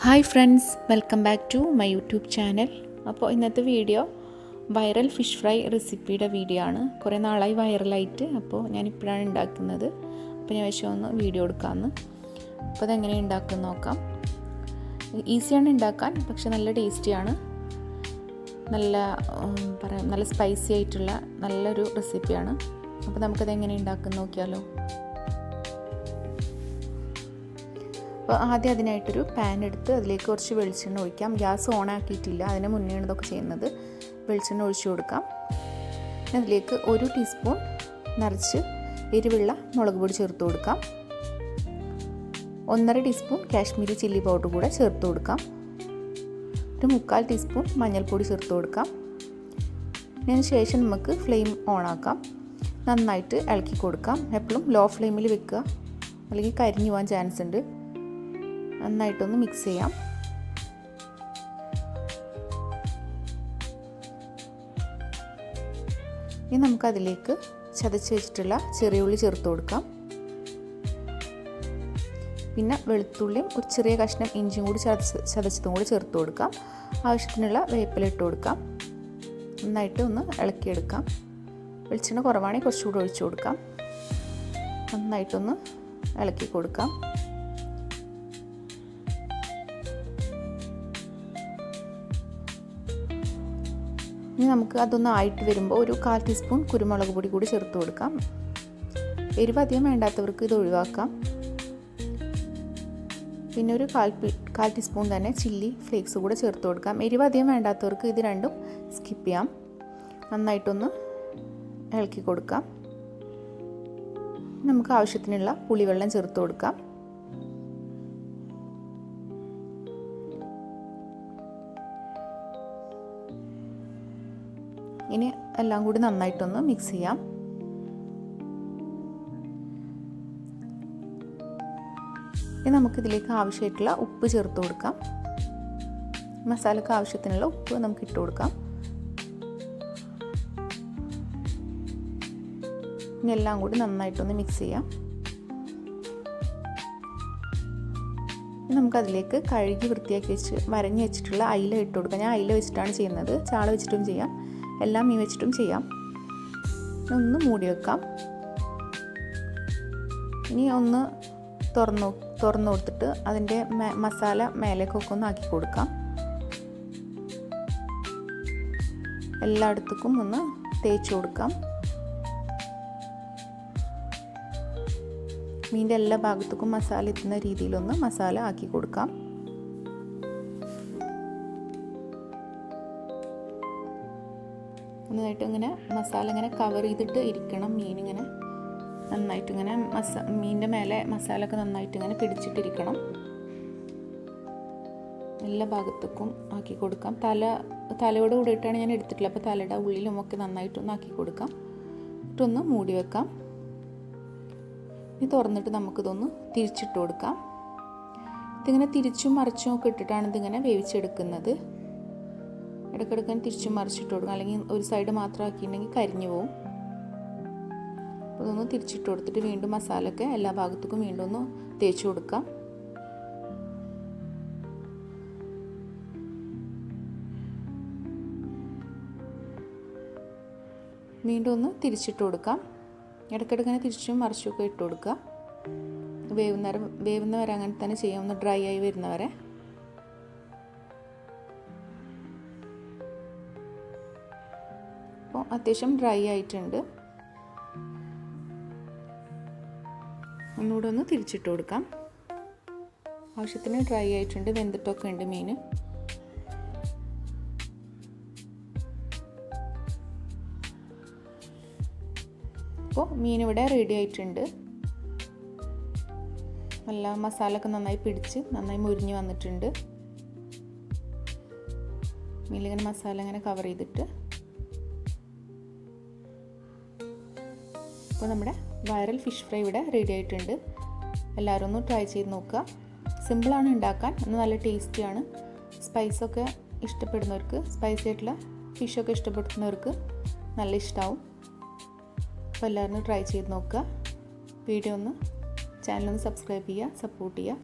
Hi friends welcome back to my YouTube channel അപ്പോൾ ഇന്നത്തെ video viral fish fry റെസിപ്പിയുടെ video ആണ്. കുറേ നാളായി വൈറലായിട്ട് അപ്പോൾ ഞാൻ ഇപ്പോഴാണ് ഉണ്ടാക്കുന്നത്. അപ്പോൾ ഞാൻ വെച്ചാൽ ഒന്ന് വീഡിയോ എടുക്കാമെന്ന് അപ്പോൾ അതെങ്ങനെ ഉണ്ടാക്കുന്ന നോക്കാം. ഈസിയാണ് ഉണ്ടാക്കാൻ പക്ഷെ നല്ല ടേസ്റ്റിയാണ്. നല്ല പറയാം നല്ല സ്പൈസി ആയിട്ടുള്ള നല്ലൊരു റെസിപ്പിയാണ് അപ്പോൾ നമുക്കത് എങ്ങനെ ഉണ്ടാക്കുന്ന നോക്കിയാലോ. അപ്പോൾ ആദ്യം അതിനായിട്ടൊരു പാൻ എടുത്ത് അതിലേക്ക് കുറച്ച് വെളിച്ചെണ്ണ ഒഴിക്കാം. ഗ്യാസ് ഓൺ ആക്കിയിട്ടില്ല. അതിന് മുന്നെയാണ് ഇതൊക്കെ ചെയ്യുന്നത്. വെളിച്ചെണ്ണ ഒഴിച്ചു കൊടുക്കാം. അതിലേക്ക് ഒരു ടീസ്പൂൺ നിറച്ച് എരിവുള്ള മുളക് പൊടി ചേർത്ത് കൊടുക്കാം. ഒന്നര ടീസ്പൂൺ കാശ്മീരി ചില്ലി പൗഡർ കൂടെ ചേർത്ത് കൊടുക്കാം. ഒരു മുക്കാൽ ടീസ്പൂൺ മഞ്ഞൾപ്പൊടി ചേർത്ത് കൊടുക്കാം. അതിന് ശേഷം നമുക്ക് ഫ്ലെയിം ഓൺ ആക്കാം. നന്നായിട്ട് ഇളക്കി കൊടുക്കാം. എപ്പോഴും ലോ ഫ്ലെയിമിൽ വെക്കുക. അല്ലെങ്കിൽ കരിഞ്ഞു പോകാൻ ചാൻസ് ഉണ്ട്. നന്നായിട്ടൊന്ന് മിക്സ് ചെയ്യാം. ഇനി നമുക്കതിലേക്ക് ചതച്ച് വെച്ചിട്ടുള്ള ചെറിയ ഉള്ളി ചേർത്ത് കൊടുക്കാം. പിന്നെ വെളുത്തുള്ളിയും ഒരു ചെറിയ കഷ്ണം ഇഞ്ചിയും കൂടി ചതച്ച് ചതച്ചതും കൂടി ചേർത്ത് കൊടുക്കാം. ആവശ്യത്തിനുള്ള വേപ്പില ഇട്ട് കൊടുക്കാം. നന്നായിട്ട് ഒന്ന് ഇളക്കിയെടുക്കാം. വെളിച്ചെണ്ണ കുറവാണെങ്കിൽ കുറച്ചുകൂടി ഒഴിച്ചു കൊടുക്കാം. നന്നായിട്ടൊന്ന് ഇളക്കി കൊടുക്കാം. ഇനി നമുക്ക് അതൊന്ന് ആയിട്ട് വരുമ്പോൾ ഒരു കാൽ ടീസ്പൂൺ കുരുമുളക് പൊടി കൂടി ചേർത്ത് കൊടുക്കാം. എരിവ് അധികം വേണ്ടാത്തവർക്ക് ഇത് ഒഴിവാക്കാം. പിന്നെ ഒരു കാൽ കാൽ ടീസ്പൂൺ തന്നെ ചില്ലി ഫ്ലേക്സ് കൂടെ ചേർത്ത് കൊടുക്കാം. എരിവ് അധികം വേണ്ടാത്തവർക്ക് ഇത് രണ്ടും സ്കിപ്പ് ചെയ്യാം. നന്നായിട്ടൊന്ന് ഇളക്കി കൊടുക്കാം. നമുക്ക് ആവശ്യത്തിനുള്ള പുളിവെള്ളം ചേർത്ത് കൊടുക്കാം. ഇനി എല്ലാം കൂടി നന്നായിട്ടൊന്ന് മിക്സ് ചെയ്യാം. ഇനി നമുക്കിതിലേക്ക് ആവശ്യമായിട്ടുള്ള ഉപ്പ് ചേർത്ത് കൊടുക്കാം. മസാലക്ക് ആവശ്യത്തിനുള്ള ഉപ്പ് നമുക്ക് ഇട്ട് കൊടുക്കാം. ഇനി എല്ലാം കൂടി നന്നായിട്ടൊന്ന് മിക്സ് ചെയ്യാം. നമുക്കതിലേക്ക് കഴുകി വൃത്തിയാക്കി വെച്ച് വരഞ്ഞ് വെച്ചിട്ടുള്ള അയില ഇട്ട് കൊടുക്കാം. ഞാൻ അയില വെച്ചിട്ടാണ് ചെയ്യുന്നത്. ചാള വെച്ചിട്ടും ചെയ്യാം. എല്ലാം മീൻ വെച്ചിട്ടും ചെയ്യാം. ഒന്ന് മൂടി വെക്കാം. ഇനി ഒന്ന് തുറന്നു തുറന്നു കൊടുത്തിട്ട് അതിന്റെ മസാല മേലേക്കൊക്കെ ഒന്ന് ആക്കി കൊടുക്കാം. എല്ലായിടത്തേക്കും ഒന്ന് തേച്ച് കൊടുക്കാം. മീന്റെ എല്ലാ ഭാഗത്തേക്കും മസാല എത്തുന്ന രീതിയിലൊന്ന് മസാല ആക്കി കൊടുക്കാം. നന്നായിട്ട് ഇങ്ങനെ മസാല ഇങ്ങനെ കവർ ചെയ്തിട്ട് ഇരിക്കണം. മീൻ ഇങ്ങനെ നന്നായിട്ട് ഇങ്ങനെ മസ മീനിന്റെ മേലെ മസാല ഒക്കെ നന്നായിട്ട് ഇങ്ങനെ പിടിച്ചിട്ടിരിക്കണം എല്ലാ ഭാഗത്തേക്കും ആക്കി കൊടുക്കാം. തല തലയോട് കൂടിയിട്ടാണ് ഞാൻ എടുത്തിട്ടുള്ളത്. അപ്പോൾ തലയുടെ ഉള്ളിലും ഒക്കെ നന്നായിട്ടൊന്ന് ആക്കി കൊടുക്കാം. എന്നിട്ടൊന്ന് മൂടി വെക്കാം. ഇനി തുറന്നിട്ട് നമുക്കിതൊന്ന് തിരിച്ചിട്ട് കൊടുക്കാം. ഇതിങ്ങനെ തിരിച്ചും മറിച്ചും ഒക്കെ ഇട്ടിട്ടാണ് ഇതിങ്ങനെ വേവിച്ചെടുക്കുന്നത്. ഇടയ്ക്കിടയ്ക്ക് തിരിച്ചു മറിച്ചിട്ട് കൊടുക്കും. അല്ലെങ്കിൽ ഒരു സൈഡ് മാത്രം ആക്കിയിട്ടുണ്ടെങ്കിൽ കരിഞ്ഞു പോവും. അപ്പോൾ ഇതൊന്ന് തിരിച്ചിട്ട് കൊടുത്തിട്ട് വീണ്ടും മസാല ഒക്കെ എല്ലാ ഭാഗത്തേക്കും വീണ്ടും ഒന്ന് തേച്ച് കൊടുക്കാം. വീണ്ടും ഒന്ന് തിരിച്ചിട്ട് കൊടുക്കാം. ഇടയ്ക്കിടയ്ക്ക് തിരിച്ചും മറിച്ചുമൊക്കെ ഇട്ട് കൊടുക്കുക. വേവുന്നേരം വേവുന്നവരെ അങ്ങനെ തന്നെ ചെയ്യാം. ഒന്ന് ഡ്രൈ ആയി വരുന്നവരെ. അപ്പോൾ അത്യാവശ്യം ഡ്രൈ ആയിട്ടുണ്ട്. ഒന്നുകൂടെ ഒന്ന് തിരിച്ചിട്ട് കൊടുക്കാം. ആവശ്യത്തിന് ഡ്രൈ ആയിട്ടുണ്ട് വെന്തിട്ടൊക്കെ ഉണ്ട് മീൻ. അപ്പോൾ മീൻ ഇവിടെ റെഡി ആയിട്ടുണ്ട്. നല്ല മസാല ഒക്കെ നന്നായി പിടിച്ച് നന്നായി മുരിഞ്ഞ് വന്നിട്ടുണ്ട്. മീനിലിങ്ങനെ മസാല ഇങ്ങനെ കവർ ചെയ്തിട്ട് അപ്പോൾ നമ്മുടെ വൈറൽ ഫിഷ് ഫ്രൈ ഇവിടെ റെഡി ആയിട്ടുണ്ട്. എല്ലാവരും ഒന്ന് ട്രൈ ചെയ്ത് നോക്കുക. സിമ്പിളാണ് ഉണ്ടാക്കാൻ ഒന്ന് നല്ല ടേസ്റ്റിയാണ് സ്പൈസൊക്കെ ഇഷ്ടപ്പെടുന്നവർക്ക് സ്പൈസി ആയിട്ടുള്ള ഫിഷൊക്കെ ഇഷ്ടപ്പെടുന്നവർക്ക് നല്ല ഇഷ്ടമാവും അപ്പോൾ എല്ലാവരും ട്രൈ ചെയ്ത് നോക്കുക. വീഡിയോ ഒന്ന് ചാനലൊന്ന് സബ്സ്ക്രൈബ് ചെയ്യുക സപ്പോർട്ട് ചെയ്യുക.